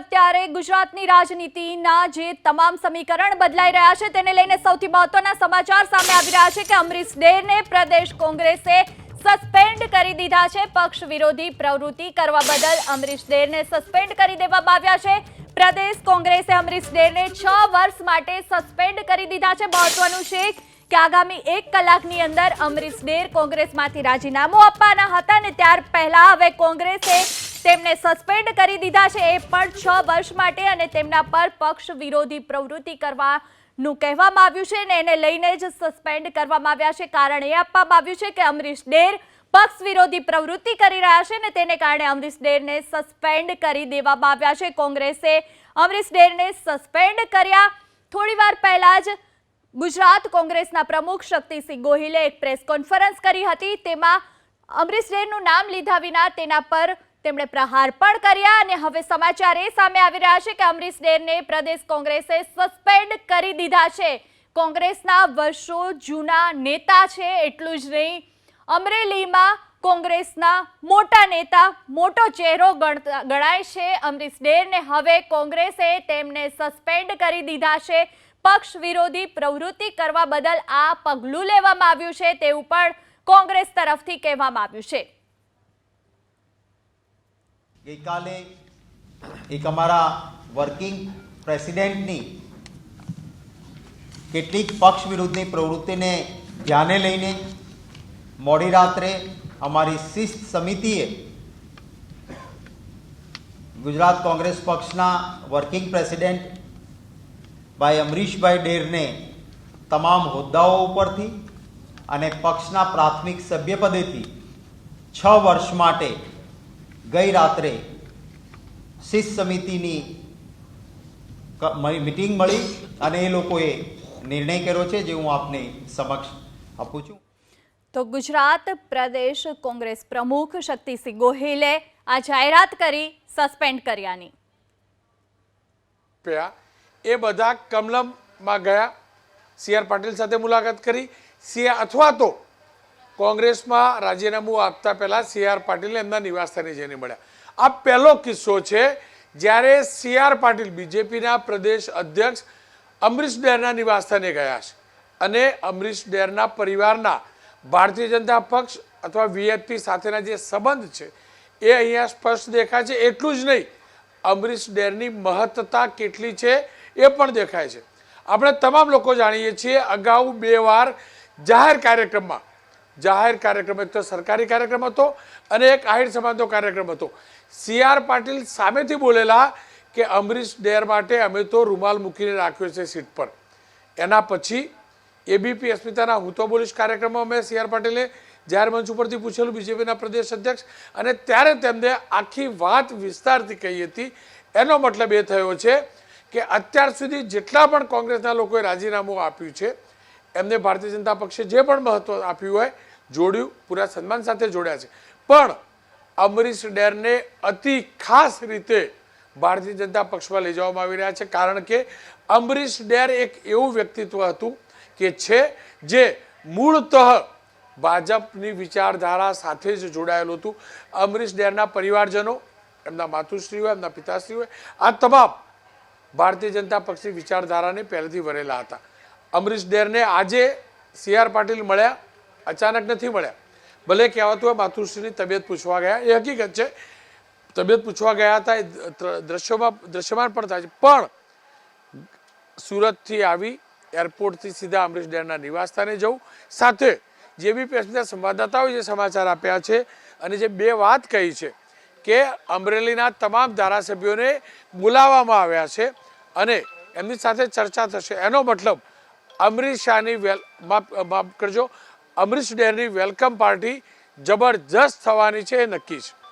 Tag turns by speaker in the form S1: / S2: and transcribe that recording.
S1: અત્યારે ગુજરાતની રાજનીતિના જે તમામ સમીકરણ બદલાઈ રહ્યા છે, તેને લઈને સૌથી મહત્વના સમાચાર સામે આવી રહ્યા છે કે અમરીશ ડેને પ્રદેશ કોંગ્રેસે સસ્પેન્ડ કરી દીધા છે. પક્ષ વિરોધી પ્રવૃત્તિ કરવા બદલ અમરીશ ડેરને સસ્પેન્ડ કરી દેવામાં આવ્યા છે. પ્રદેશ કોંગ્રેસે અમરીશ ડેરને છ વર્ષ માટે સસ્પેન્ડ કરી દીધા છે. મહત્વનું છે કે આગામી એક કલાકની અંદર અમરીશ ડેર કોંગ્રેસમાંથી રાજીનામું આપવાના હતા ને ત્યાર પહેલા હવે કોંગ્રેસે તેમને સસ્પેન્ડ કરી દીધા છે. એ પણ છ વર્ષ માટે અને તેમના પર પક્ષ વિરોધી પ્રવૃત્તિ કરવાનું કહેવામાં આવ્યું છે ને એને લઈને જ સસ્પેન્ડ કરવામાં આવ્યા છે. કારણ એ આપવામાં આવ્યું છે કે અમરીશ ડેર પક્ષ વિરોધી પ્રવૃત્તિ કરી રહ્યા છે ને તેને કારણે અમરીશ ડેરને સસ્પેન્ડ કરી દેવામાં આવ્યા છે. કોંગ્રેસે અમરીશ ડેરને સસ્પેન્ડ કર્યા. થોડી વાર પહેલા જ ગુજરાત કોંગ્રેસના પ્રમુખ શક્તિસિંહ ગોહિલે એક પ્રેસ કોન્ફરન્સ કરી હતી. તેમાં અમરીશ ડેરનું નામ લીધા વિના તેના પર તેમણે પ્રહાર પણ કર્યા અને હવે સમાચાર એ સામે આવી રહ્યા છે કે અમરીશ ડેરને પ્રદેશ કોંગ્રેસે સસ્પેન્ડ કરી દીધા છે. કોંગ્રેસના વર્ષો જૂના નેતા છે, એટલું જ નહીં, અમરેલીમાં કોંગ્રેસના મોટા નેતા, મોટો ચહેરો ગણાય છે. અમરીશ ડેરને હવે કોંગ્રેસે તેમને સસ્પેન્ડ કરી દીધા છે. પક્ષ વિરોધી પ્રવૃત્તિ કરવા બદલ આ પગલું લેવામાં આવ્યું છે, તેવું પણ કોંગ્રેસ તરફથી કહેવામાં આવ્યું છે.
S2: ગઈકાલે એક અમારા વર્કિંગ પ્રેસિડેન્ટની કેટલીક પક્ષ વિરુદ્ધની પ્રવૃત્તિને ધ્યાને લઈને મોડી રાત્રે અમારી શિસ્ત સમિતિએ ગુજરાત કોંગ્રેસ પક્ષના વર્કિંગ પ્રેસિડેન્ટ ભાઈ અમરીશભાઈ ડેરને તમામ હોદ્દાઓ ઉપરથી અને પક્ષના પ્રાથમિક સભ્યપદેથી છ વર્ષ માટે ગઈ રાત્રે શિસ્ત સમિતિની મિટિંગ મળી અને એ લોકોએ નિર્ણય કર્યો છે જે હું આપને સમક્ષ આપું છું.
S1: તો ગુજરાત પ્રદેશ કોંગ્રેસ પ્રમુખ શક્તિસિંહ ગોહિલે આ જાહેરાત કરી સસ્પેન્ડ કર્યાની.
S3: એ બધા કમલમમાં ગયા સી આર પાટીલ સાથે મુલાકાત કરી સી અથવા તો કોંગ્રેસમાં રાજીનામું આપતા પહેલાં સી આર પાટીલ એમના નિવાસસ્થાને જઈને મળ્યા. આ પહેલો કિસ્સો છે જ્યારે સી આર પાટીલ બીજેપીના પ્રદેશ અધ્યક્ષ અમરીશ ડેરના નિવાસસ્થાને ગયા છે અને અમરીશ ડેરના પરિવારના ભારતીય જનતા પક્ષ અથવા વીએપી સાથેના જે સંબંધ છે એ અહીંયા સ્પષ્ટ દેખાય છે. એટલું જ નહીં, અમરીશ ડેરની મહત્તા કેટલી છે એ પણ દેખાય છે. આપણે તમામ લોકો જાણીએ છીએ, અગાઉ બે વાર જાહેર કાર્યક્રમમાં જાહેર કાર્યક્રમ એક તો સરકારી કાર્યક્રમ હતો અને એક આહિર સમાજનો કાર્યક્રમ હતો. સી આર પાટીલ સામેથી બોલેલા કે અમરીશ ડેર માટે અમે તો રૂમાલ મૂકીને રાખ્યો છે સીટ પર. એના પછી એબીપી અસ્મિતાના હું તો બોલીશ કાર્યક્રમમાં મેં સી આર પાટીલે જાહેર મંચ ઉપરથી પૂછેલું બીજેપીના પ્રદેશ અધ્યક્ષ, અને ત્યારે તેમને આખી વાત વિસ્તારથી કહી હતી. એનો મતલબ એ થયો છે કે અત્યાર સુધી જેટલા પણ કોંગ્રેસના લોકોએ રાજીનામું આપ્યું છે, એમને ભારતીય જનતા પક્ષે જે પણ મહત્વ આપ્યું હોય જોડ્યું, પૂરા સન્માન સાથે જોડ્યા છે. પણ અમરીશ ડેરને અતિ ખાસ રીતે ભારતીય જનતા પક્ષમાં લઈ જવામાં આવી રહ્યા છે. કારણ કે અમરીશ ડેર એક એવું વ્યક્તિત્વ હતું કે છે, જે મૂળતઃ ભાજપની વિચારધારા સાથે જ જોડાયેલું હતું. અમરીશ ડેરના પરિવારજનો, એમના માતુશ્રી હોય એમના પિતાશ્રી હોય આ તમામ ભારતીય જનતા પક્ષની વિચારધારાને પહેલેથી વરેલા હતા. અમરીશ ડેરને આજે સી પાટીલ મળ્યા. અચાનક નથી મળ્યા. ભલે કહેવાતું હોય માતુશ્રીની તબિયત પૂછવા ગયા, એ હકીકત છે. તબિયત પૂછવા ગયા હતા, એ દ્રશ્યોમાં, દ્રશ્યમાન પણ થાય છે. પણ સુરતથી આવી, એરપોર્ટથી સીધા અમરીશ ડેરના નિવાસસ્થાને જવું. સાથે જે બી પેસેન્જર સંવાદદાતાઓએ જે સમાચાર આપ્યા છે અને જે બે વાત કહી છે કે અમરેલીના તમામ ધારાસભ્યોને બોલાવવામાં આવ્યા છે અને એમની સાથે ચર્ચા થશે. એનો મતલબ અમરીશ શાહની વેલ, માફ માફ કરજો અમરીશ ડેરની વેલકમ પાર્ટી જબરજસ્ત થવાની છે એ નક્કી છે.